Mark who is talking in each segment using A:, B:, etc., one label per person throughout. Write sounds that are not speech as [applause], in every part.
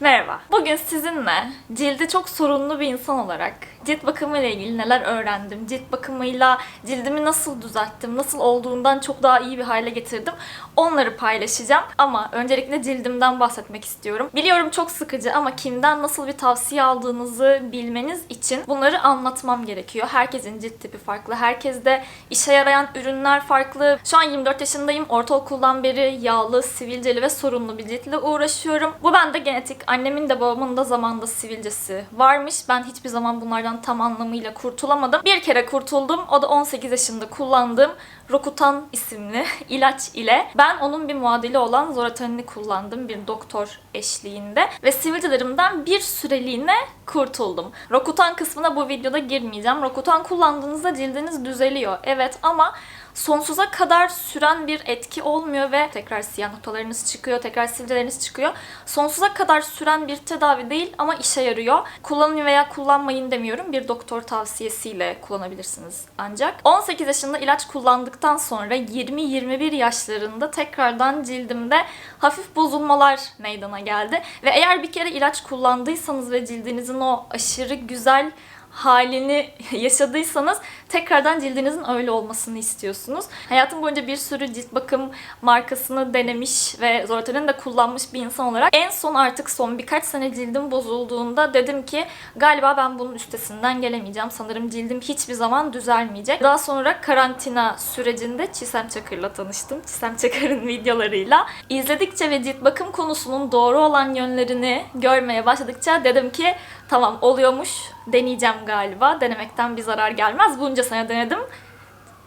A: Merhaba. Bugün sizinle cildi çok sorunlu bir insan olarak cilt bakımı ile ilgili neler öğrendim, cilt bakımıyla cildimi nasıl düzelttim, nasıl olduğundan çok daha iyi bir hale getirdim onları paylaşacağım. Ama öncelikle cildimden bahsetmek istiyorum. Biliyorum çok sıkıcı ama kimden nasıl bir tavsiye aldığınızı bilmeniz için bunları anlatmam gerekiyor. Herkesin cilt tipi farklı, herkeste işe yarayan ürünler farklı. Şu an 24 yaşındayım. Ortaokuldan beri yağlı, sivilceli ve sorunlu bir ciltle uğraşıyorum. Bu bende genetik. Annemin de babamın da zamanda sivilcesi varmış. Ben hiçbir zaman bunlardan tam anlamıyla kurtulamadım. Bir kere kurtuldum. O da 18 yaşında kullandığım Rokutan isimli [laughs] ilaç ile ben onun bir muadili olan Zoratenini kullandım bir doktor eşliğinde ve sivilcelerimden bir süreliğine kurtuldum. Rokutan kısmına bu videoda girmeyeceğim. Rokutan kullandığınızda cildiniz düzeliyor. Evet ama sonsuza kadar süren bir etki olmuyor ve tekrar siyah noktalarınız çıkıyor, tekrar sivilceleriniz çıkıyor. Sonsuza kadar süren bir tedavi değil ama işe yarıyor. Kullanın veya kullanmayın demiyorum. Bir doktor tavsiyesiyle kullanabilirsiniz ancak. 18 yaşında ilaç kullandıktan sonra 20-21 yaşlarında tekrardan cildimde hafif bozulmalar meydana geldi. Ve eğer bir kere ilaç kullandıysanız ve cildinizin o aşırı güzel halini [laughs] yaşadıysanız tekrardan cildinizin öyle olmasını istiyorsunuz. Hayatım boyunca bir sürü cilt bakım markasını denemiş ve Zoraten'in de kullanmış bir insan olarak en son artık son birkaç sene cildim bozulduğunda dedim ki galiba ben bunun üstesinden gelemeyeceğim. Sanırım cildim hiçbir zaman düzelmeyecek. Daha sonra karantina sürecinde Çisem Çakır'la tanıştım. Çisem Çakır'ın [laughs] videolarıyla. İzledikçe ve cilt bakım konusunun doğru olan yönlerini görmeye başladıkça dedim ki tamam oluyormuş deneyeceğim galiba. Denemekten bir zarar gelmez. Bunca sene denedim.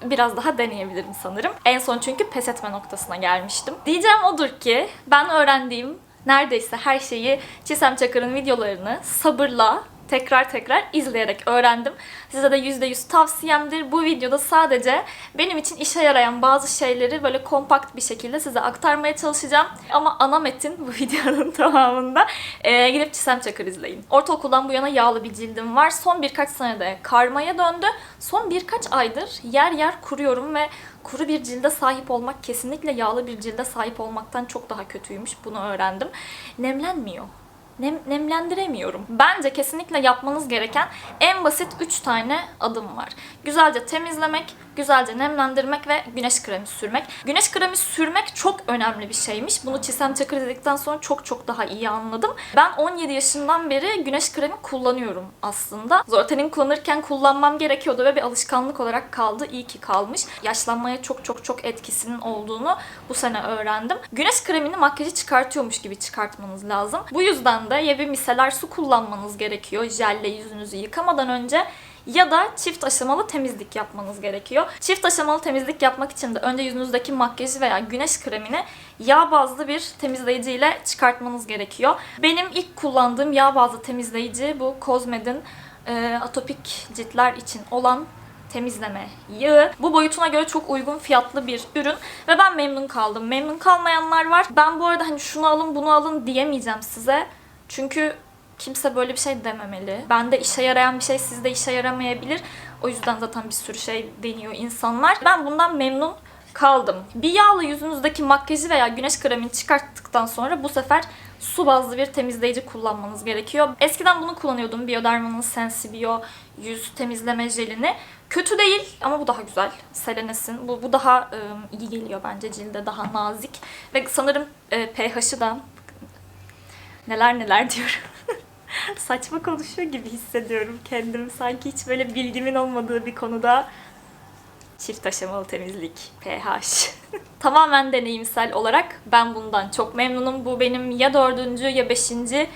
A: Biraz daha deneyebilirim sanırım. En son çünkü pes etme noktasına gelmiştim. Diyeceğim odur ki ben öğrendiğim neredeyse her şeyi Çisem Çakır'ın videolarını sabırla tekrar tekrar izleyerek öğrendim. Size de %100 tavsiyemdir. Bu videoda sadece benim için işe yarayan bazı şeyleri böyle kompakt bir şekilde size aktarmaya çalışacağım. Ama ana metin bu [laughs] videonun tamamında e, gidip Çisem Çakır izleyin. Ortaokuldan bu yana yağlı bir cildim var. Son birkaç senede karmaya döndü. Son birkaç aydır yer yer kuruyorum ve kuru bir cilde sahip olmak kesinlikle yağlı bir cilde sahip olmaktan çok daha kötüymüş. Bunu öğrendim. Nemlenmiyor nem, nemlendiremiyorum. Bence kesinlikle yapmanız gereken en basit 3 tane adım var. Güzelce temizlemek, güzelce nemlendirmek ve güneş kremi sürmek. Güneş kremi sürmek çok önemli bir şeymiş. Bunu Çisem Çakır dedikten sonra çok çok daha iyi anladım. Ben 17 yaşından beri güneş kremi kullanıyorum aslında. Zortenin kullanırken kullanmam gerekiyordu ve bir alışkanlık olarak kaldı. İyi ki kalmış. Yaşlanmaya çok çok çok etkisinin olduğunu bu sene öğrendim. Güneş kremini makyajı çıkartıyormuş gibi çıkartmanız lazım. Bu yüzden de ya bir miseler su kullanmanız gerekiyor jelle yüzünüzü yıkamadan önce ya da çift aşamalı temizlik yapmanız gerekiyor. Çift aşamalı temizlik yapmak için de önce yüzünüzdeki makyajı veya güneş kremini yağ bazlı bir temizleyici ile çıkartmanız gerekiyor. Benim ilk kullandığım yağ bazlı temizleyici bu Cosmed'in e, atopik ciltler için olan temizleme yağı. Bu boyutuna göre çok uygun fiyatlı bir ürün ve ben memnun kaldım. Memnun kalmayanlar var. Ben bu arada hani şunu alın bunu alın diyemeyeceğim size. Çünkü kimse böyle bir şey dememeli. Bende işe yarayan bir şey sizde işe yaramayabilir. O yüzden zaten bir sürü şey deniyor insanlar. Ben bundan memnun kaldım. Bir yağla yüzünüzdeki makyajı veya güneş kremini çıkarttıktan sonra bu sefer su bazlı bir temizleyici kullanmanız gerekiyor. Eskiden bunu kullanıyordum. Bioderma'nın Sensibio yüz temizleme jelini. Kötü değil ama bu daha güzel. Selenes'in. Bu, bu daha ıı, iyi geliyor bence cilde. Daha nazik. Ve sanırım e, pH'ı da neler neler diyorum. [laughs] [laughs] Saçma konuşuyor gibi hissediyorum kendimi. Sanki hiç böyle bilgimin olmadığı bir konuda çift aşamalı temizlik, pH. [laughs] Tamamen deneyimsel olarak ben bundan çok memnunum. Bu benim ya dördüncü ya beşinci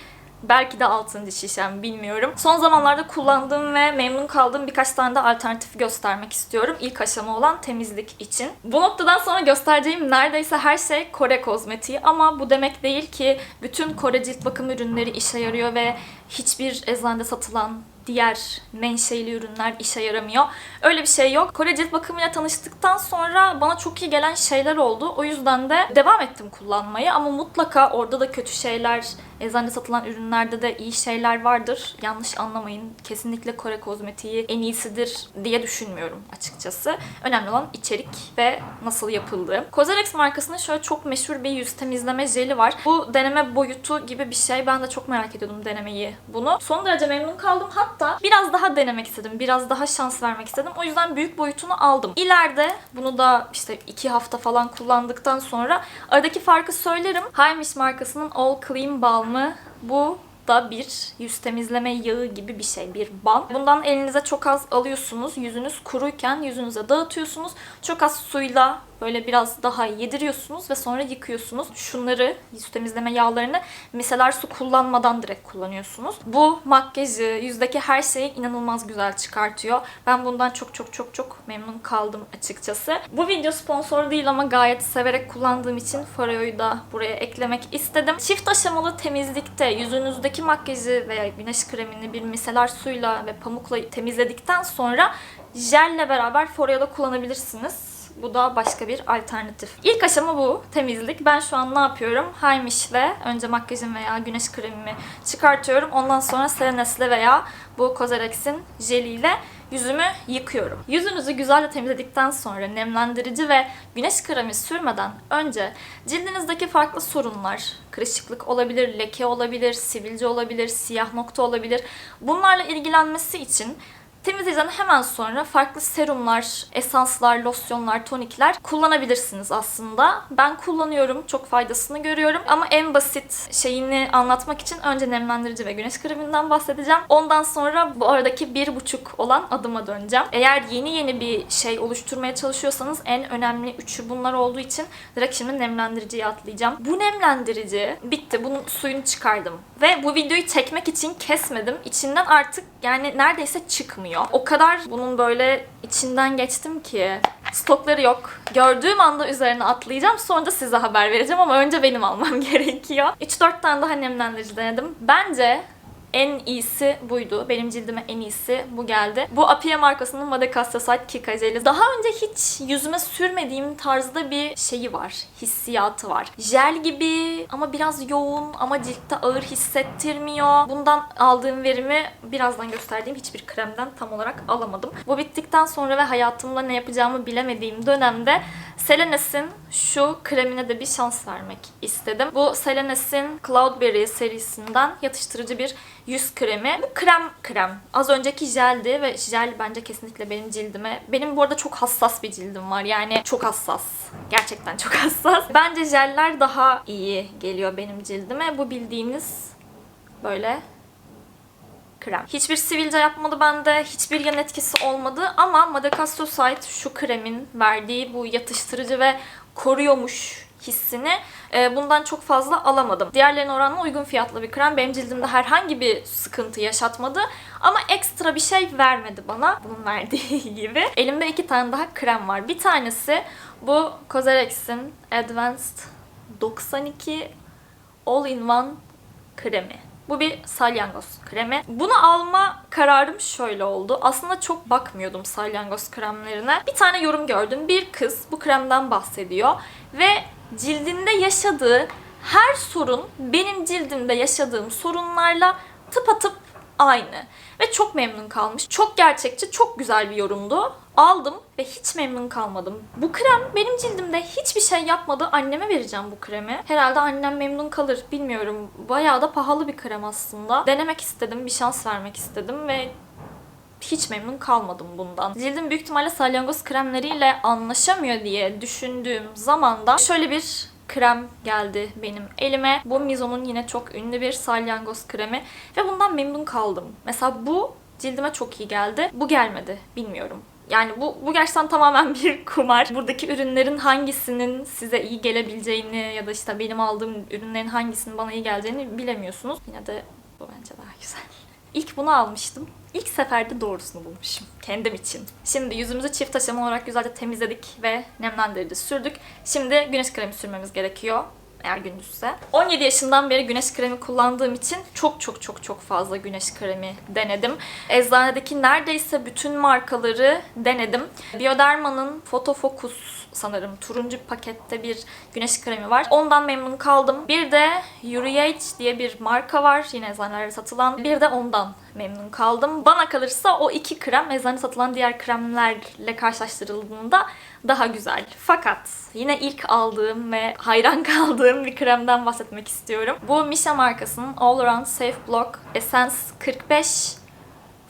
A: belki de altıncı şişem bilmiyorum. Son zamanlarda kullandığım ve memnun kaldığım birkaç tane de alternatif göstermek istiyorum. İlk aşama olan temizlik için. Bu noktadan sonra göstereceğim neredeyse her şey Kore kozmetiği ama bu demek değil ki bütün Kore cilt bakım ürünleri işe yarıyor ve hiçbir eczanede satılan diğer menşeli ürünler işe yaramıyor. Öyle bir şey yok. Kore cilt bakımıyla tanıştıktan sonra bana çok iyi gelen şeyler oldu. O yüzden de devam ettim kullanmayı ama mutlaka orada da kötü şeyler, eczanede satılan ürünlerde de iyi şeyler vardır. Yanlış anlamayın. Kesinlikle Kore kozmetiği en iyisidir diye düşünmüyorum açıkçası. Önemli olan içerik ve nasıl yapıldığı. Cosrx markasının şöyle çok meşhur bir yüz temizleme jeli var. Bu deneme boyutu gibi bir şey. Ben de çok merak ediyordum denemeyi bunu. Son derece memnun kaldım. Hatta biraz daha denemek istedim. Biraz daha şans vermek istedim. O yüzden büyük boyutunu aldım. İleride bunu da işte iki hafta falan kullandıktan sonra aradaki farkı söylerim. Haymiş markasının All Clean Balm'ı bu da bir yüz temizleme yağı gibi bir şey, bir balm. Bundan elinize çok az alıyorsunuz. Yüzünüz kuruyken yüzünüze dağıtıyorsunuz. Çok az suyla böyle biraz daha yediriyorsunuz ve sonra yıkıyorsunuz. Şunları, yüz temizleme yağlarını miseler su kullanmadan direkt kullanıyorsunuz. Bu makyajı, yüzdeki her şeyi inanılmaz güzel çıkartıyor. Ben bundan çok çok çok çok memnun kaldım açıkçası. Bu video sponsor değil ama gayet severek kullandığım için Faro'yu da buraya eklemek istedim. Çift aşamalı temizlikte yüzünüzdeki makyajı veya güneş kremini bir miseler suyla ve pamukla temizledikten sonra jelle beraber Faro'da kullanabilirsiniz. Bu da başka bir alternatif. İlk aşama bu. Temizlik. Ben şu an ne yapıyorum? Haymiş'le önce makyajım veya güneş kremimi çıkartıyorum. Ondan sonra Selenes'le veya bu Cosrx'in jeliyle yüzümü yıkıyorum. Yüzünüzü güzelce temizledikten sonra nemlendirici ve güneş kremi sürmeden önce cildinizdeki farklı sorunlar, kırışıklık olabilir, leke olabilir, sivilce olabilir, siyah nokta olabilir. Bunlarla ilgilenmesi için Temizleyiciden hemen sonra farklı serumlar, esanslar, losyonlar, tonikler kullanabilirsiniz aslında. Ben kullanıyorum, çok faydasını görüyorum. Ama en basit şeyini anlatmak için önce nemlendirici ve güneş kreminden bahsedeceğim. Ondan sonra bu aradaki bir buçuk olan adıma döneceğim. Eğer yeni yeni bir şey oluşturmaya çalışıyorsanız en önemli üçü bunlar olduğu için direkt şimdi nemlendiriciye atlayacağım. Bu nemlendirici bitti. Bunun suyunu çıkardım. Ve bu videoyu çekmek için kesmedim. İçinden artık yani neredeyse çıkmıyor. O kadar bunun böyle içinden geçtim ki stokları yok. Gördüğüm anda üzerine atlayacağım. Sonra da size haber vereceğim ama önce benim almam [laughs] gerekiyor. 3-4 tane daha nemlendirici denedim. Bence en iyisi buydu. Benim cildime en iyisi bu geldi. Bu Apia markasının Madacasosite Kika jeli. Daha önce hiç yüzüme sürmediğim tarzda bir şeyi var. Hissiyatı var. Jel gibi ama biraz yoğun ama ciltte ağır hissettirmiyor. Bundan aldığım verimi birazdan gösterdiğim hiçbir kremden tam olarak alamadım. Bu bittikten sonra ve hayatımda ne yapacağımı bilemediğim dönemde Selenes'in şu kremine de bir şans vermek istedim. Bu Selenes'in Cloudberry serisinden yatıştırıcı bir yüz kremi. Bu krem krem. Az önceki jeldi ve jel bence kesinlikle benim cildime. Benim bu arada çok hassas bir cildim var. Yani çok hassas. Gerçekten çok [laughs] hassas. Bence jeller daha iyi geliyor benim cildime. Bu bildiğiniz böyle krem. Hiçbir sivilce yapmadı bende, hiçbir yan etkisi olmadı ama Madacasosite şu kremin verdiği bu yatıştırıcı ve koruyormuş hissini e, bundan çok fazla alamadım. Diğerlerine oranla uygun fiyatlı bir krem. Benim cildimde herhangi bir sıkıntı yaşatmadı ama ekstra bir şey vermedi bana. Bunun verdiği [laughs] gibi. Elimde iki tane daha krem var. Bir tanesi bu Cosrx'in Advanced 92 All-in-One kremi. Bu bir salyangoz kremi. Bunu alma kararım şöyle oldu. Aslında çok bakmıyordum salyangoz kremlerine. Bir tane yorum gördüm. Bir kız bu kremden bahsediyor ve cildinde yaşadığı her sorun benim cildimde yaşadığım sorunlarla tıpatıp aynı. Ve çok memnun kalmış. Çok gerçekçi, çok güzel bir yorumdu. Aldım ve hiç memnun kalmadım. Bu krem benim cildimde hiçbir şey yapmadı. Anneme vereceğim bu kremi. Herhalde annem memnun kalır. Bilmiyorum. Bayağı da pahalı bir krem aslında. Denemek istedim, bir şans vermek istedim ve hiç memnun kalmadım bundan. Cildim büyük ihtimalle salyangoz kremleriyle anlaşamıyor diye düşündüğüm zaman da şöyle bir krem geldi benim elime. Bu Mizo'nun yine çok ünlü bir salyangoz kremi ve bundan memnun kaldım. Mesela bu cildime çok iyi geldi. Bu gelmedi. Bilmiyorum. Yani bu, bu gerçekten tamamen bir kumar. Buradaki ürünlerin hangisinin size iyi gelebileceğini ya da işte benim aldığım ürünlerin hangisinin bana iyi geleceğini bilemiyorsunuz. Yine de bu bence daha güzel. İlk bunu almıştım. İlk seferde doğrusunu bulmuşum. Kendim için. Şimdi yüzümüzü çift aşama olarak güzelce temizledik ve nemlendirici sürdük. Şimdi güneş kremi sürmemiz gerekiyor. Eğer gündüzse. 17 yaşından beri güneş kremi kullandığım için çok çok çok çok fazla güneş kremi denedim. Eczanedeki neredeyse bütün markaları denedim. Bioderma'nın Photofocus sanırım turuncu pakette bir güneş kremi var. Ondan memnun kaldım. Bir de Uriage diye bir marka var. Yine eczanelerde satılan. Bir de ondan memnun kaldım. Bana kalırsa o iki krem eczanede satılan diğer kremlerle karşılaştırıldığında daha güzel. Fakat yine ilk aldığım ve hayran [laughs] kaldığım bir kremden bahsetmek istiyorum. Bu Misha markasının All Around Safe Block Essence 45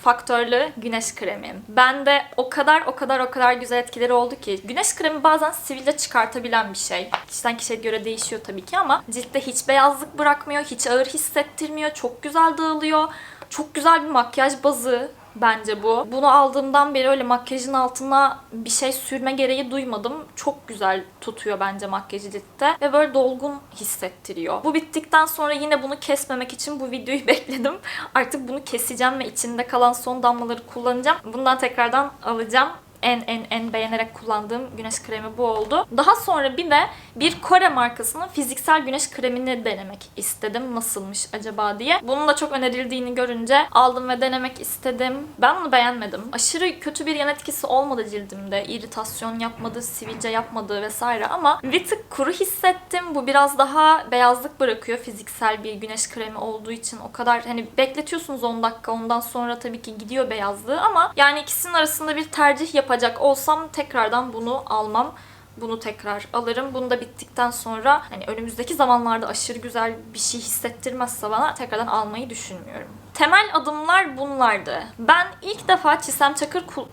A: faktörlü güneş kremi. Ben de o kadar o kadar o kadar güzel etkileri oldu ki. Güneş kremi bazen sivilce çıkartabilen bir şey. Kişiden kişiye göre değişiyor tabii ki ama ciltte hiç beyazlık bırakmıyor, hiç ağır hissettirmiyor, çok güzel dağılıyor. Çok güzel bir makyaj bazı bence bu. Bunu aldığımdan beri öyle makyajın altına bir şey sürme gereği duymadım. Çok güzel tutuyor bence makyajı ciltte ve böyle dolgun hissettiriyor. Bu bittikten sonra yine bunu kesmemek için bu videoyu [laughs] bekledim. Artık bunu keseceğim ve içinde kalan son damlaları kullanacağım. Bundan tekrardan alacağım en en en beğenerek kullandığım güneş kremi bu oldu. Daha sonra bir de bir Kore markasının fiziksel güneş kremini denemek istedim. Nasılmış acaba diye. Bunun da çok önerildiğini görünce aldım ve denemek istedim. Ben bunu beğenmedim. Aşırı kötü bir yan etkisi olmadı cildimde. İritasyon yapmadı, sivilce yapmadı vesaire ama bir tık kuru hissettim. Bu biraz daha beyazlık bırakıyor fiziksel bir güneş kremi olduğu için. O kadar hani bekletiyorsunuz 10 dakika ondan sonra tabii ki gidiyor beyazlığı ama yani ikisinin arasında bir tercih yapacak olsam tekrardan bunu almam. Bunu tekrar alırım. Bunu da bittikten sonra hani önümüzdeki zamanlarda aşırı güzel bir şey hissettirmezse bana tekrardan almayı düşünmüyorum. Temel adımlar bunlardı. Ben ilk defa Çisem Çakır kul-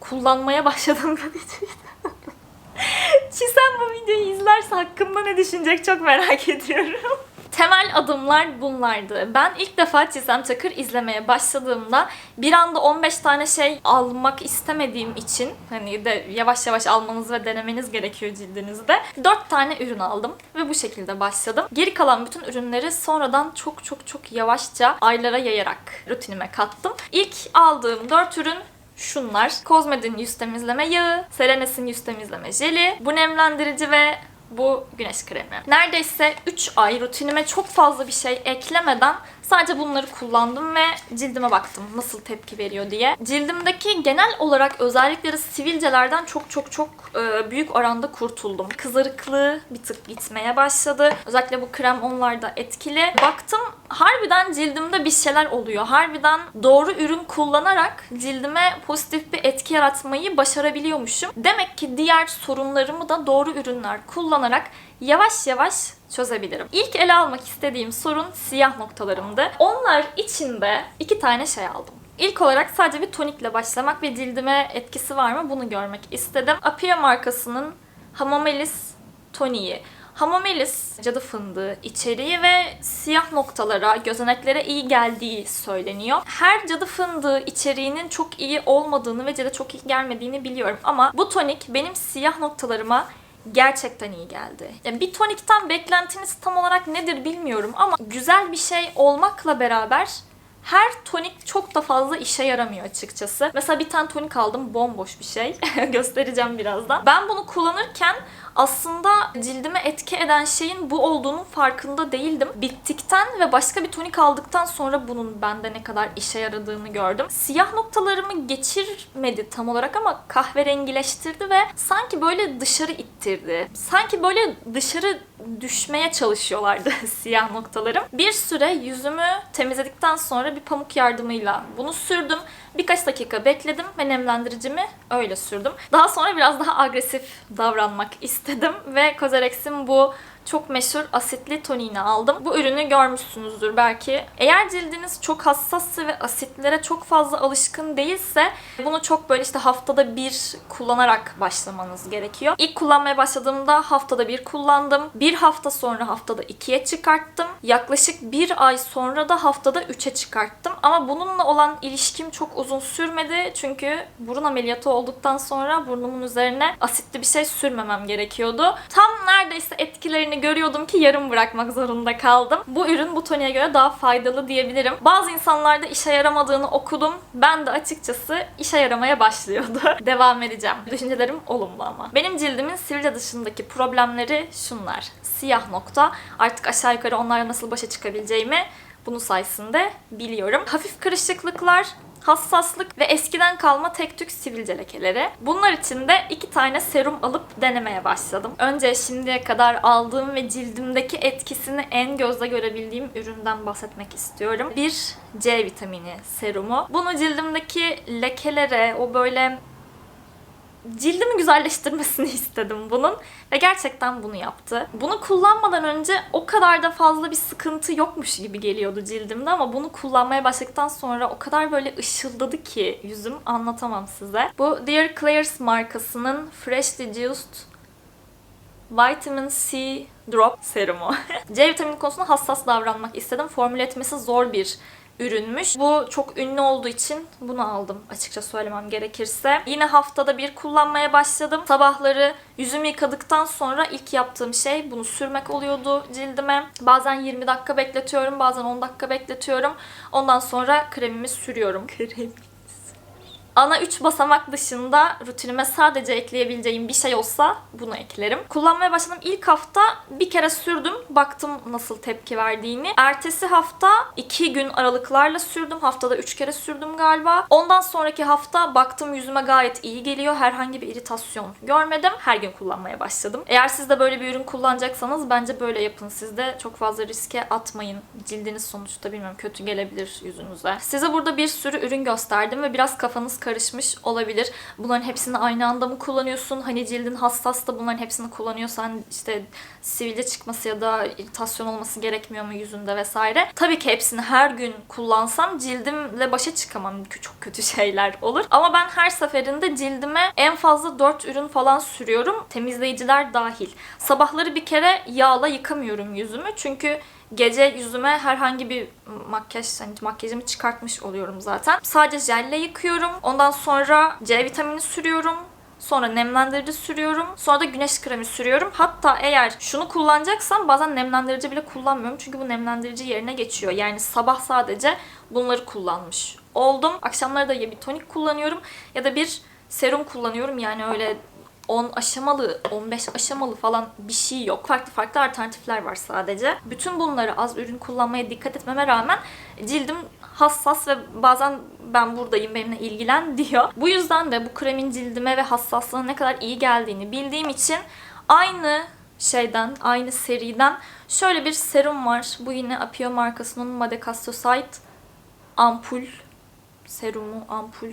A: kullanmaya başladım. [laughs] Çisem bu videoyu izlerse hakkımda ne düşünecek çok merak ediyorum. Temel adımlar bunlardı. Ben ilk defa Çizem Çakır izlemeye başladığımda bir anda 15 tane şey almak istemediğim için hani de yavaş yavaş almanız ve denemeniz gerekiyor cildinizde. 4 tane ürün aldım ve bu şekilde başladım. Geri kalan bütün ürünleri sonradan çok çok çok yavaşça aylara yayarak rutinime kattım. İlk aldığım 4 ürün şunlar. Cosmed'in yüz temizleme yağı, Selenes'in yüz temizleme jeli, bu nemlendirici ve bu güneş kremi. Neredeyse 3 ay rutinime çok fazla bir şey eklemeden sadece bunları kullandım ve cildime baktım nasıl tepki veriyor diye. Cildimdeki genel olarak özellikleri sivilcelerden çok çok çok e, büyük oranda kurtuldum. Kızarıklığı bir tık gitmeye başladı. Özellikle bu krem onlarda etkili. Baktım harbiden cildimde bir şeyler oluyor. Harbiden doğru ürün kullanarak cildime pozitif bir etki yaratmayı başarabiliyormuşum. Demek ki diğer sorunlarımı da doğru ürünler kullanarak yavaş yavaş çözebilirim. İlk ele almak istediğim sorun siyah noktalarımdı. Onlar içinde iki tane şey aldım. İlk olarak sadece bir tonikle başlamak ve cildime etkisi var mı bunu görmek istedim. Apia markasının Hamamelis toniği. Hamamelis cadı fındığı içeriği ve siyah noktalara, gözeneklere iyi geldiği söyleniyor. Her cadı fındığı içeriğinin çok iyi olmadığını ve cilde çok iyi gelmediğini biliyorum ama bu tonik benim siyah noktalarıma gerçekten iyi geldi. Yani bir tonikten beklentiniz tam olarak nedir bilmiyorum ama güzel bir şey olmakla beraber her tonik çok da fazla işe yaramıyor açıkçası. Mesela bir tane tonik aldım bomboş bir şey. [laughs] Göstereceğim birazdan. Ben bunu kullanırken aslında cildime etki eden şeyin bu olduğunun farkında değildim. Bittikten ve başka bir tonik aldıktan sonra bunun bende ne kadar işe yaradığını gördüm. Siyah noktalarımı geçirmedi tam olarak ama kahverengileştirdi ve sanki böyle dışarı ittirdi. Sanki böyle dışarı düşmeye çalışıyorlardı [laughs] siyah noktalarım. Bir süre yüzümü temizledikten sonra bir pamuk yardımıyla bunu sürdüm. Birkaç dakika bekledim ve nemlendiricimi öyle sürdüm. Daha sonra biraz daha agresif davranmak istedim ve Cosrx'in bu çok meşhur asitli toniğini aldım. Bu ürünü görmüşsünüzdür belki. Eğer cildiniz çok hassassa ve asitlere çok fazla alışkın değilse bunu çok böyle işte haftada bir kullanarak başlamanız gerekiyor. İlk kullanmaya başladığımda haftada bir kullandım. Bir hafta sonra haftada ikiye çıkarttım. Yaklaşık bir ay sonra da haftada üçe çıkarttım. Ama bununla olan ilişkim çok uzun sürmedi. Çünkü burun ameliyatı olduktan sonra burnumun üzerine asitli bir şey sürmemem gerekiyordu. Tam neredeyse etkilerini görüyordum ki yarım bırakmak zorunda kaldım. Bu ürün bu toniğe göre daha faydalı diyebilirim. Bazı insanlarda işe yaramadığını okudum. Ben de açıkçası işe yaramaya başlıyordu. [laughs] Devam edeceğim. Düşüncelerim olumlu ama. Benim cildimin sivilce dışındaki problemleri şunlar. siyah nokta. Artık aşağı yukarı onlarla nasıl başa çıkabileceğimi bunun sayesinde biliyorum. Hafif kırışıklıklar, hassaslık ve eskiden kalma tek tük sivilce lekeleri. Bunlar için de iki tane serum alıp denemeye başladım. Önce şimdiye kadar aldığım ve cildimdeki etkisini en gözle görebildiğim üründen bahsetmek istiyorum. Bir C vitamini serumu. Bunu cildimdeki lekelere, o böyle cildimi güzelleştirmesini [laughs] istedim bunun ve gerçekten bunu yaptı. Bunu kullanmadan önce o kadar da fazla bir sıkıntı yokmuş gibi geliyordu cildimde ama bunu kullanmaya başladıktan sonra o kadar böyle ışıldadı ki yüzüm anlatamam size. Bu Dear Klairs markasının Freshly Juiced Vitamin C Drop serumu. [laughs] C vitamini konusunda hassas davranmak istedim. Formüle etmesi zor bir ürünmüş. Bu çok ünlü olduğu için bunu aldım açıkça söylemem gerekirse. Yine haftada bir kullanmaya başladım. Sabahları yüzümü yıkadıktan sonra ilk yaptığım şey bunu sürmek oluyordu cildime. Bazen 20 dakika bekletiyorum, bazen 10 dakika bekletiyorum. Ondan sonra kremimi sürüyorum. Krem. Ana 3 basamak dışında rutinime sadece ekleyebileceğim bir şey olsa bunu eklerim. Kullanmaya başladığım ilk hafta bir kere sürdüm. Baktım nasıl tepki verdiğini. Ertesi hafta 2 gün aralıklarla sürdüm. Haftada 3 kere sürdüm galiba. Ondan sonraki hafta baktım yüzüme gayet iyi geliyor. Herhangi bir iritasyon görmedim. Her gün kullanmaya başladım. Eğer siz de böyle bir ürün kullanacaksanız bence böyle yapın. Siz de çok fazla riske atmayın. Cildiniz sonuçta bilmiyorum kötü gelebilir yüzünüze. Size burada bir sürü ürün gösterdim ve biraz kafanız karışmış olabilir. Bunların hepsini aynı anda mı kullanıyorsun? Hani cildin hassas da bunların hepsini kullanıyorsan işte sivilce çıkması ya da iritasyon olması gerekmiyor mu yüzünde vesaire. Tabii ki hepsini her gün kullansam cildimle başa çıkamam. Çok kötü [laughs] şeyler olur. Ama ben her seferinde cildime en fazla 4 ürün falan sürüyorum. Temizleyiciler dahil. Sabahları bir kere yağla yıkamıyorum yüzümü. Çünkü gece yüzüme herhangi bir makyaj, hani makyajımı çıkartmış oluyorum zaten. Sadece jelle yıkıyorum. Ondan sonra C vitamini sürüyorum. Sonra nemlendirici sürüyorum. Sonra da güneş kremi sürüyorum. Hatta eğer şunu kullanacaksam bazen nemlendirici bile kullanmıyorum. Çünkü bu nemlendirici yerine geçiyor. Yani sabah sadece bunları kullanmış oldum. Akşamları da ya bir tonik kullanıyorum ya da bir serum kullanıyorum. Yani öyle 10 aşamalı, 15 aşamalı falan bir şey yok. Farklı farklı alternatifler var sadece. Bütün bunları az ürün kullanmaya dikkat etmeme rağmen cildim hassas ve bazen ben buradayım benimle ilgilen [laughs] diyor. Bu yüzden de bu kremin cildime ve hassaslığına ne kadar iyi geldiğini bildiğim için aynı şeyden, aynı seriden şöyle bir serum var. Bu yine Apio markasının Madecastosite ampul serumu, ampul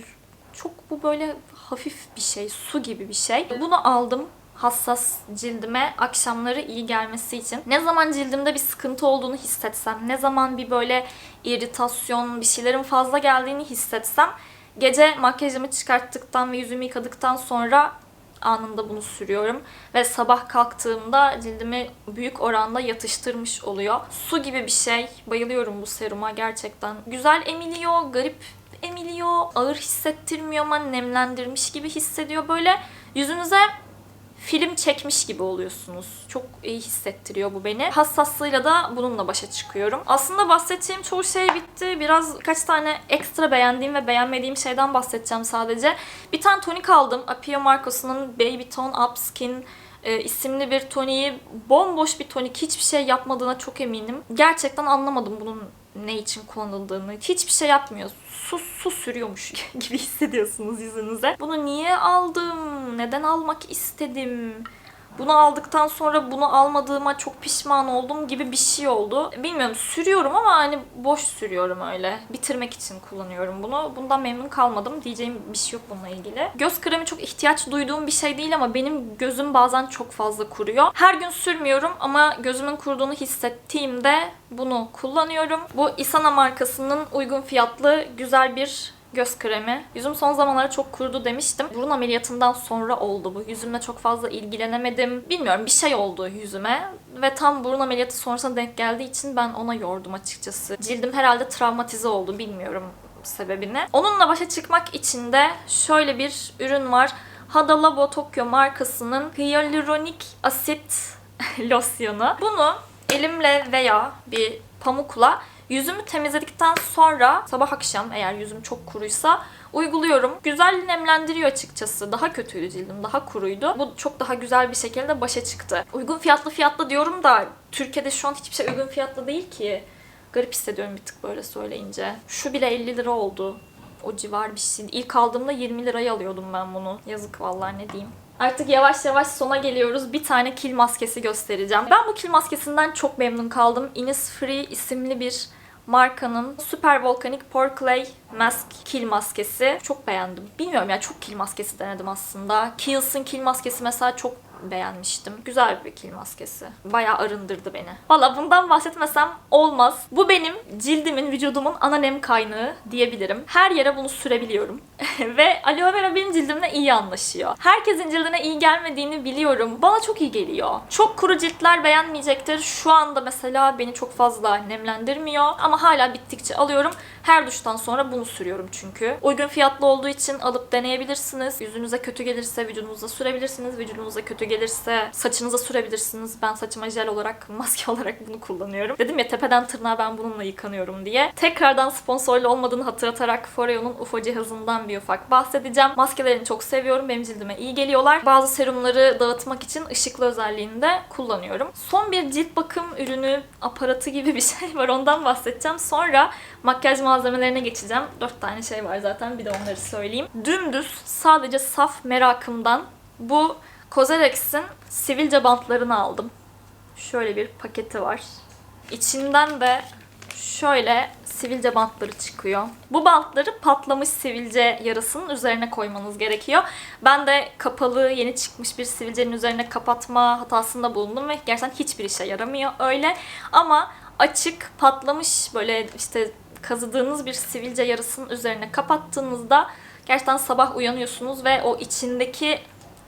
A: çok bu böyle hafif bir şey, su gibi bir şey. Bunu aldım hassas cildime akşamları iyi gelmesi için. Ne zaman cildimde bir sıkıntı olduğunu hissetsem, ne zaman bir böyle iritasyon, bir şeylerin fazla geldiğini hissetsem gece makyajımı çıkarttıktan ve yüzümü yıkadıktan sonra anında bunu sürüyorum. Ve sabah kalktığımda cildimi büyük oranda yatıştırmış oluyor. Su gibi bir şey. Bayılıyorum bu seruma gerçekten. Güzel emiliyor, garip emiliyor, ağır hissettirmiyor ama nemlendirmiş gibi hissediyor. Böyle yüzünüze film çekmiş gibi oluyorsunuz. Çok iyi hissettiriyor bu beni. Hassaslığıyla da bununla başa çıkıyorum. Aslında bahsedeceğim çoğu şey bitti. Biraz kaç tane ekstra beğendiğim ve beğenmediğim şeyden bahsedeceğim sadece. Bir tane tonik aldım. Apio markasının Baby Tone Up Skin e, isimli bir toniği bomboş bir tonik hiçbir şey yapmadığına çok eminim. Gerçekten anlamadım bunun ne için kullanıldığını. Hiçbir şey yapmıyor. Su, su sürüyormuş [laughs] gibi hissediyorsunuz yüzünüze. Bunu niye aldım? Neden almak istedim? Bunu aldıktan sonra bunu almadığıma çok pişman oldum gibi bir şey oldu. Bilmiyorum sürüyorum ama hani boş sürüyorum öyle. Bitirmek için kullanıyorum bunu. Bundan memnun kalmadım. Diyeceğim bir şey yok bununla ilgili. Göz kremi çok ihtiyaç duyduğum bir şey değil ama benim gözüm bazen çok fazla kuruyor. Her gün sürmüyorum ama gözümün kuruduğunu hissettiğimde bunu kullanıyorum. Bu Isana markasının uygun fiyatlı güzel bir göz kremi. Yüzüm son zamanlarda çok kurudu demiştim. Burun ameliyatından sonra oldu bu. Yüzümle çok fazla ilgilenemedim. Bilmiyorum bir şey oldu yüzüme. Ve tam burun ameliyatı sonrasına denk geldiği için ben ona yordum açıkçası. Cildim herhalde travmatize oldu bilmiyorum sebebini. Onunla başa çıkmak için de şöyle bir ürün var. Hada Tokyo markasının hyaluronik asit [laughs] losyonu. Bunu elimle veya bir pamukla Yüzümü temizledikten sonra sabah akşam eğer yüzüm çok kuruysa uyguluyorum. Güzel nemlendiriyor açıkçası. Daha kötüydü cildim, daha kuruydu. Bu çok daha güzel bir şekilde başa çıktı. Uygun fiyatlı fiyatlı diyorum da Türkiye'de şu an hiçbir şey uygun fiyatlı değil ki. Garip hissediyorum bir tık böyle söyleyince. Şu bile 50 lira oldu. O civar bir şey. İlk aldığımda 20 liraya alıyordum ben bunu. Yazık vallahi ne diyeyim. Artık yavaş yavaş sona geliyoruz. Bir tane kil maskesi göstereceğim. Ben bu kil maskesinden çok memnun kaldım. Innisfree isimli bir markanın Super Volcanic Pore Clay Mask kil maskesi. Çok beğendim. Bilmiyorum ya çok kil maskesi denedim aslında. Kiehl's'ın kil maskesi mesela çok beğenmiştim. Güzel bir kil maskesi. Bayağı arındırdı beni. Valla bundan bahsetmesem olmaz. Bu benim cildimin, vücudumun ana nem kaynağı diyebilirim. Her yere bunu sürebiliyorum. [laughs] Ve aloe vera benim cildimle iyi anlaşıyor. Herkesin cildine iyi gelmediğini biliyorum. Bana çok iyi geliyor. Çok kuru ciltler beğenmeyecektir. Şu anda mesela beni çok fazla nemlendirmiyor. Ama hala bittikçe alıyorum. Her duştan sonra bunu sürüyorum çünkü. Uygun fiyatlı olduğu için alıp deneyebilirsiniz. Yüzünüze kötü gelirse vücudunuza sürebilirsiniz. Vücudunuza kötü gelirse saçınıza sürebilirsiniz. Ben saçıma jel olarak, [laughs] maske olarak bunu kullanıyorum. Dedim ya tepeden tırnağa ben bununla yıkanıyorum diye. Tekrardan sponsorlu olmadığını hatırlatarak Foreo'nun UFO cihazından bir ufak bahsedeceğim. Maskelerini çok seviyorum. Benim cildime iyi geliyorlar. Bazı serumları dağıtmak için ışıklı özelliğini de kullanıyorum. Son bir cilt bakım ürünü aparatı gibi bir [laughs] şey var. Ondan bahsedeceğim. Sonra makyaj malzemelerine geçeceğim. Dört tane şey var zaten. Bir de onları söyleyeyim. Dümdüz sadece saf merakımdan bu Cosrx'in sivilce bantlarını aldım. Şöyle bir paketi var. İçinden de şöyle sivilce bantları çıkıyor. Bu bantları patlamış sivilce yarasının üzerine koymanız gerekiyor. Ben de kapalı, yeni çıkmış bir sivilcenin üzerine kapatma hatasında bulundum ve gerçekten hiçbir işe yaramıyor öyle. Ama açık, patlamış böyle işte kazıdığınız bir sivilce yarasının üzerine kapattığınızda gerçekten sabah uyanıyorsunuz ve o içindeki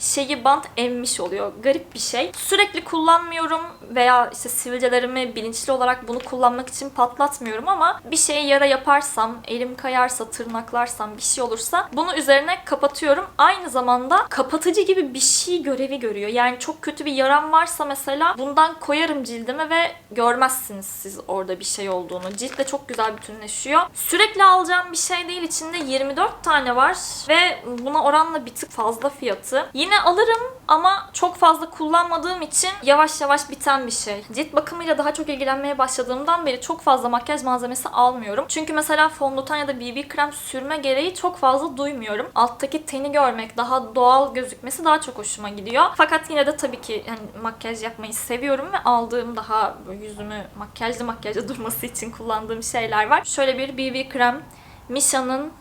A: şeyi bant emmiş oluyor. Garip bir şey. Sürekli kullanmıyorum veya işte sivilcelerimi bilinçli olarak bunu kullanmak için patlatmıyorum ama bir şeye yara yaparsam, elim kayarsa, tırnaklarsam, bir şey olursa bunu üzerine kapatıyorum. Aynı zamanda kapatıcı gibi bir şey görevi görüyor. Yani çok kötü bir yaram varsa mesela bundan koyarım cildime ve görmezsiniz siz orada bir şey olduğunu. Ciltle çok güzel bütünleşiyor. Sürekli alacağım bir şey değil. İçinde 24 tane var ve buna oranla bir tık fazla fiyatı. Yine alırım ama çok fazla kullanmadığım için yavaş yavaş biten bir şey. Cilt bakımıyla daha çok ilgilenmeye başladığımdan beri çok fazla makyaj malzemesi almıyorum. Çünkü mesela fondöten ya da BB krem sürme gereği çok fazla duymuyorum. Alttaki teni görmek, daha doğal gözükmesi daha çok hoşuma gidiyor. Fakat yine de tabii ki yani makyaj yapmayı seviyorum ve aldığım daha yüzümü makyajlı makyajlı [laughs] durması için kullandığım şeyler var. Şöyle bir BB krem. Misha'nın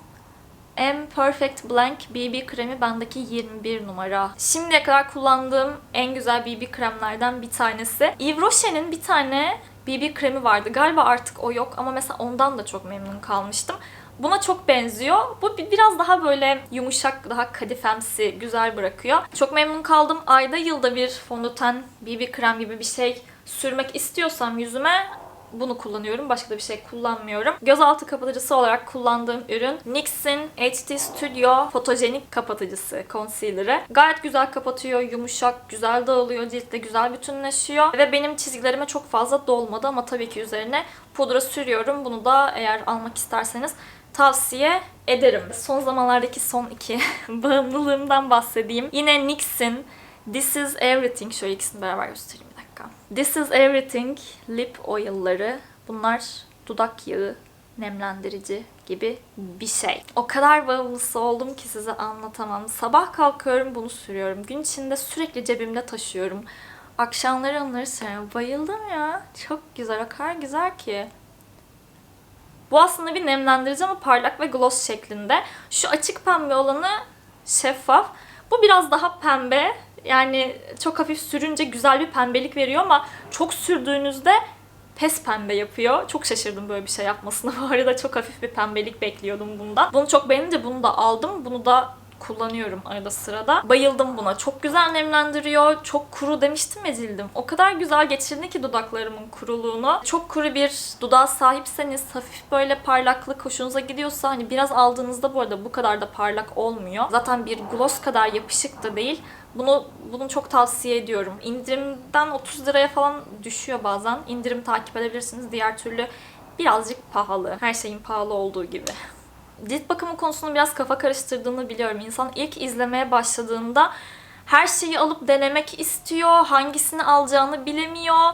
A: M Perfect Blank BB kremi bendeki 21 numara. Şimdiye kadar kullandığım en güzel BB kremlerden bir tanesi. Yves Rocher'in bir tane BB kremi vardı. Galiba artık o yok ama mesela ondan da çok memnun kalmıştım. Buna çok benziyor. Bu bi- biraz daha böyle yumuşak, daha kadifemsi, güzel bırakıyor. Çok memnun kaldım. Ayda yılda bir fondöten, BB krem gibi bir şey sürmek istiyorsam yüzüme bunu kullanıyorum. Başka da bir şey kullanmıyorum. Gözaltı kapatıcısı olarak kullandığım ürün NYX'in HD Studio fotojenik kapatıcısı concealer'ı. Gayet güzel kapatıyor, yumuşak, güzel dağılıyor, ciltte güzel bütünleşiyor ve benim çizgilerime çok fazla dolmadı ama tabii ki üzerine pudra sürüyorum. Bunu da eğer almak isterseniz tavsiye ederim. Son zamanlardaki son iki [laughs] bağımlılığımdan bahsedeyim. Yine NYX'in This is Everything. Şöyle ikisini beraber göstereyim dakika. This is Everything lip oil'ları. Bunlar dudak yağı nemlendirici gibi bir şey. O kadar bağımlısı oldum ki size anlatamam. Sabah kalkıyorum bunu sürüyorum. Gün içinde sürekli cebimde taşıyorum. Akşamları onları sürüyorum. Bayıldım ya. Çok güzel. O kadar güzel ki. Bu aslında bir nemlendirici ama parlak ve gloss şeklinde. Şu açık pembe olanı şeffaf. Bu biraz daha pembe. Yani çok hafif sürünce güzel bir pembelik veriyor ama çok sürdüğünüzde pes pembe yapıyor. Çok şaşırdım böyle bir şey yapmasına. [laughs] Bu arada çok hafif bir pembelik bekliyordum bundan. Bunu çok beğenince bunu da aldım. Bunu da kullanıyorum arada sırada. Bayıldım buna. Çok güzel nemlendiriyor. Çok kuru demiştim ya cildim. O kadar güzel geçirdi ki dudaklarımın kuruluğunu. Çok kuru bir dudağa sahipseniz hafif böyle parlaklık hoşunuza gidiyorsa hani biraz aldığınızda bu arada bu kadar da parlak olmuyor. Zaten bir gloss kadar yapışık da değil. Bunu bunu çok tavsiye ediyorum. İndirimden 30 liraya falan düşüyor bazen. İndirim takip edebilirsiniz. Diğer türlü birazcık pahalı. Her şeyin pahalı olduğu gibi. Cilt bakımı konusunu biraz kafa karıştırdığını biliyorum. İnsan ilk izlemeye başladığında her şeyi alıp denemek istiyor. Hangisini alacağını bilemiyor.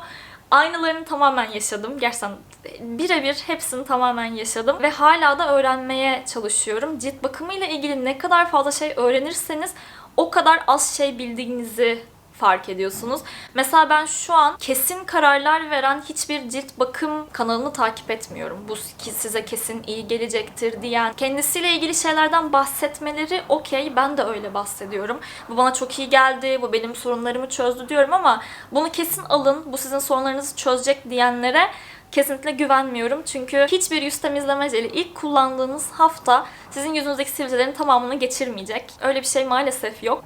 A: Aynılarını tamamen yaşadım. Gerçekten birebir hepsini tamamen yaşadım. Ve hala da öğrenmeye çalışıyorum. Cilt bakımıyla ilgili ne kadar fazla şey öğrenirseniz o kadar az şey bildiğinizi fark ediyorsunuz. Mesela ben şu an kesin kararlar veren hiçbir cilt bakım kanalını takip etmiyorum. Bu size kesin iyi gelecektir diyen, kendisiyle ilgili şeylerden bahsetmeleri okey. Ben de öyle bahsediyorum. Bu bana çok iyi geldi, bu benim sorunlarımı çözdü diyorum ama bunu kesin alın, bu sizin sorunlarınızı çözecek diyenlere kesinlikle güvenmiyorum. Çünkü hiçbir yüz temizleme jeli ilk kullandığınız hafta sizin yüzünüzdeki sivilcelerin tamamını geçirmeyecek. Öyle bir şey maalesef yok.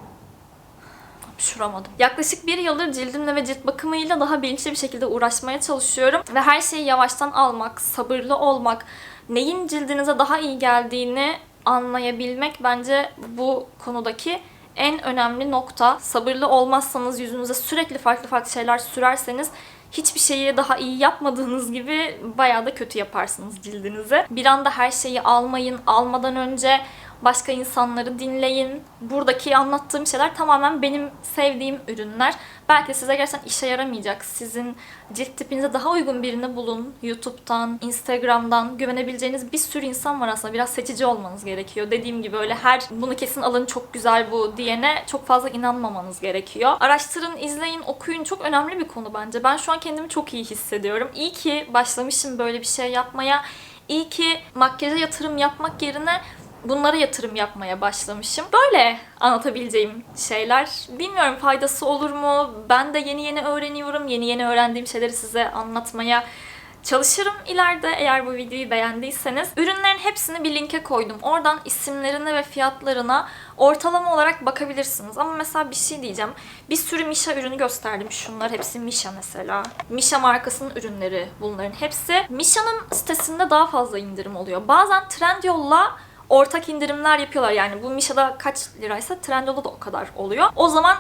A: Hapşuramadım. Yaklaşık bir yıldır cildimle ve cilt bakımıyla daha bilinçli bir şekilde uğraşmaya çalışıyorum. Ve her şeyi yavaştan almak, sabırlı olmak, neyin cildinize daha iyi geldiğini anlayabilmek bence bu konudaki en önemli nokta. Sabırlı olmazsanız yüzünüze sürekli farklı farklı şeyler sürerseniz hiçbir şeyi daha iyi yapmadığınız gibi bayağı da kötü yaparsınız cildinizi. Bir anda her şeyi almayın. Almadan önce başka insanları dinleyin. Buradaki anlattığım şeyler tamamen benim sevdiğim ürünler. Belki size gerçekten işe yaramayacak. Sizin cilt tipinize daha uygun birini bulun. YouTube'dan, Instagram'dan güvenebileceğiniz bir sürü insan var aslında. Biraz seçici olmanız gerekiyor. Dediğim gibi öyle her bunu kesin alın çok güzel bu diyene çok fazla inanmamanız gerekiyor. Araştırın, izleyin, okuyun. Çok önemli bir konu bence. Ben şu an kendimi çok iyi hissediyorum. İyi ki başlamışım böyle bir şey yapmaya. İyi ki makyaja yatırım yapmak yerine bunlara yatırım yapmaya başlamışım. Böyle anlatabileceğim şeyler. Bilmiyorum faydası olur mu? Ben de yeni yeni öğreniyorum. Yeni yeni öğrendiğim şeyleri size anlatmaya çalışırım ileride eğer bu videoyu beğendiyseniz. Ürünlerin hepsini bir linke koydum. Oradan isimlerine ve fiyatlarına ortalama olarak bakabilirsiniz. Ama mesela bir şey diyeceğim. Bir sürü Misha ürünü gösterdim. Şunlar hepsi Misha mesela. Misha markasının ürünleri bunların hepsi. Misha'nın sitesinde daha fazla indirim oluyor. Bazen Trendyol'la ortak indirimler yapıyorlar. Yani bu Misha'da kaç liraysa Trendyol'da da o kadar oluyor. O zaman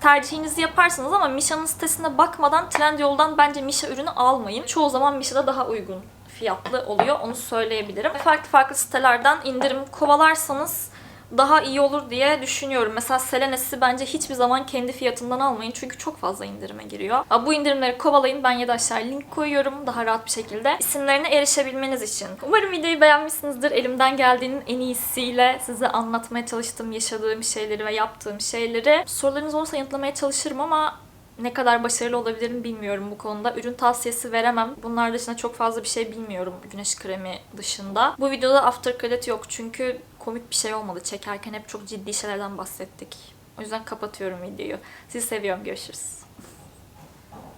A: tercihinizi yaparsınız ama Misha'nın sitesine bakmadan Trendyol'dan bence Misha ürünü almayın. Çoğu zaman Misha'da daha uygun fiyatlı oluyor. Onu söyleyebilirim. Farklı farklı sitelerden indirim kovalarsanız daha iyi olur diye düşünüyorum. Mesela Selenes'i bence hiçbir zaman kendi fiyatından almayın çünkü çok fazla indirime giriyor. Bu indirimleri kovalayın. Ben ya da aşağıya link koyuyorum daha rahat bir şekilde. isimlerine erişebilmeniz için. Umarım videoyu beğenmişsinizdir. Elimden geldiğinin en iyisiyle size anlatmaya çalıştığım, yaşadığım şeyleri ve yaptığım şeyleri. Sorularınız olursa yanıtlamaya çalışırım ama ne kadar başarılı olabilirim bilmiyorum bu konuda. Ürün tavsiyesi veremem. Bunlar dışında çok fazla bir şey bilmiyorum güneş kremi dışında. Bu videoda after credit yok çünkü komik bir şey olmadı. Çekerken hep çok ciddi şeylerden bahsettik. O yüzden kapatıyorum videoyu. Sizi seviyorum. Görüşürüz.